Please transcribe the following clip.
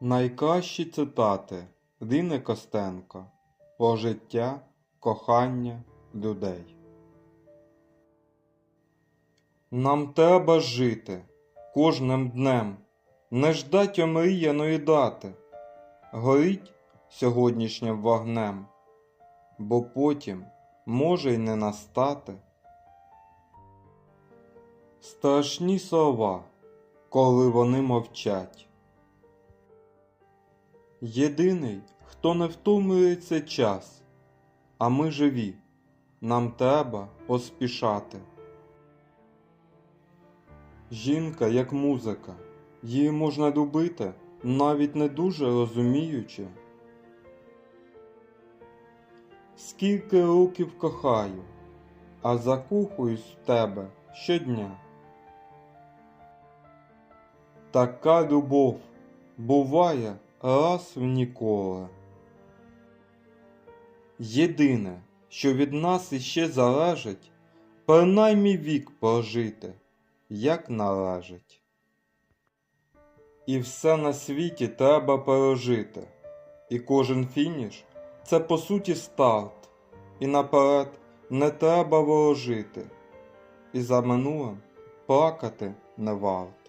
Найкращі цитати Ріни Костенко про життя, кохання людей. Нам треба жити кожним днем, не ждать омріяної дати, горіть сьогоднішнім вогнем, бо потім може й не настати. Страшні слова, коли вони мовчать. Єдиний, хто не втомлюється час, а ми живі, нам треба поспішати. Жінка як музика, її можна любити, навіть не дуже розуміючи. Скільки років кохаю, а закохуюсь в тебе щодня. Така любов буває раз в ніколи. Єдине, що від нас іще залежить, принаймні вік прожити, як належить. І все на світі треба пережити, і кожен фініш це по суті старт, і наперед не треба ворожити, і за минулим плакати не варт.